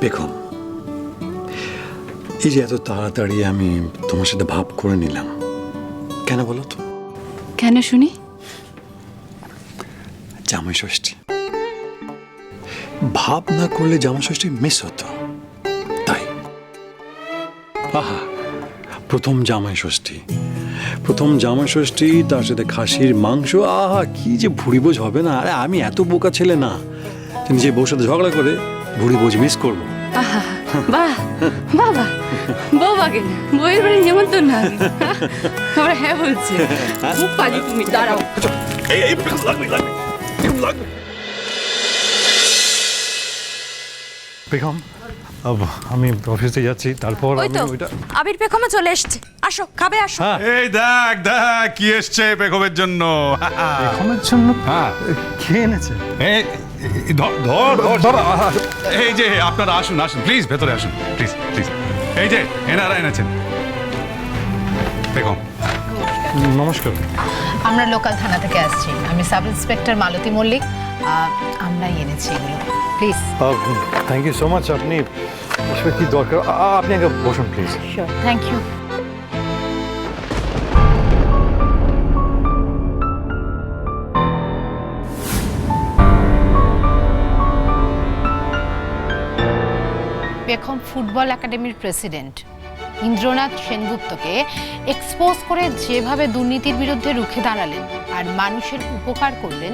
বেগম এই যে এত তাড়াতাড়ি আমি তোমার সাথে ভাব করে নিলাম কেন বলো তো? কেন শুনি? জামাই ষষ্ঠী ভাব না করলে জামাই ষষ্ঠী মিস হতো তাই। আহা প্রথম জামাই ষষ্ঠী প্রথম জামাই ষষ্ঠী তার সাথে খাসির মাংস আহা কি যে ভুড়ি বোঝ হবে না? আরে আমি এত বোকা ছেলে না যে নিজে বউর সাথে ঝগড়া করে ভুড়ি বোঝ মিস করব। আহা বাহ বাবা বউ বউয়ের বাড়ি নিমন্ত্রণ না আগে। আমরা হ্যাঁ বলছি। খুব পালি তুমি দাঁড়াও। বেগম আমি অফিসে যাচ্ছি তারপর ওই তো আবির পেখমে চলে এসছে। আসো খাবে আসো। হ্যাঁ। এই দেখ দেখ কি এসছে বেগমের জন্য। বেগমের জন্য? হ্যাঁ। কে এনেছে? ধর ধর ধর এই যে আপনারা আসুন আসুন। প্লিজ ভেতরে আসুন। প্লিজ প্লিজ এই যে এনারা এনেছেন। বেগম নমস্কার। আমরা লোকাল থানা থেকে আসছি। আমি সাব ইন্সপেক্টর মালতী মল্লিক। আমরাই এনেছি এগুলো। Please thank you so much আপনি কি দরকার? আপনি আগে বসুন please thank you Begum football একাডেমির প্রেসিডেন্ট। ইন্দ্রনাথ সেনগুপ্তকে এক্সপোজ করে যেভাবে দুর্নীতির বিরুদ্ধে রুখে দাঁড়ালেন আর মানুষের উপকার করলেন,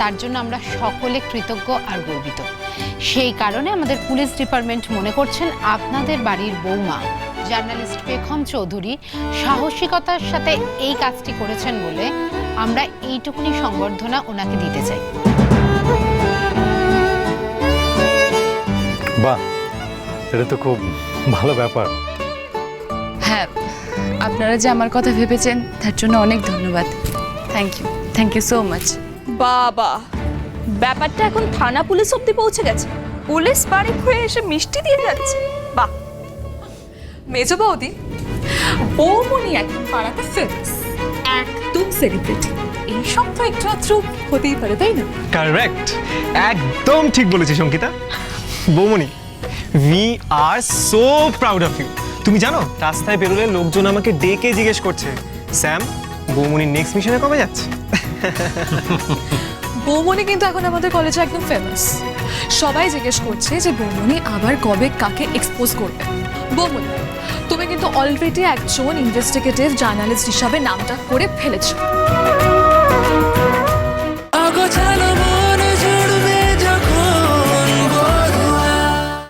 তার জন্য আমরা সকলে কৃতজ্ঞ আর গর্বিত। সেই কারণে আমাদের পুলিশ ডিপার্টমেন্ট মনে করছেন আপনাদের বাড়ির বৌমা, জার্নালিস্ট পেখম চৌধুরী, সাহসিকতার সাথে এই কাজটি করেছেন বলে আমরা এইটুকুনি সংবর্ধনা ওনাকে দিতে চাই। বাহ! এটা তো খুব ভালো ব্যাপার। হ্যাঁ আপনারা যে আমার কথা ভেবেছেন তার জন্য অনেক ধন্যবাদ। Thank you thank you so much বাবা ব্যাপারটা এখন থানা পুলিশ অব্দি পৌঁছে গেছে। পুলিশ বাড়ি হয়ে এসে মিষ্টি দিয়ে যাচ্ছে। বাহ। মেজ বৌদি বৌমনি এখন পাড়াতে ফেমাস একদম সেলিব্রিটি এই সব তো একটু আধটু হতেই পারে তাই না? কারেক্ট একদম ঠিক বলেছিস Ankita বৌমনি we are so proud of you তুমি জানো, রাস্তায় বেরোলে লোকজন আমাকে ডেকে জিজ্ঞেস করছে, স্যাম বৌমনির নেক্সট মিশনে কবে যাচ্ছে? বৌমনি কিন্তু এখন আমাদের কলেজে একদম ফেমাস সবাই জিজ্ঞেস করছে যে, বৌমনি, আবার কবে কাকে এক্সপোজ করবে? বৌমনি, তুমি কিন্তু অলরেডি একজন ইনভেস্টিগেটিভ জার্নালিস্ট হিসাবে নামটা করে ফেলেছো।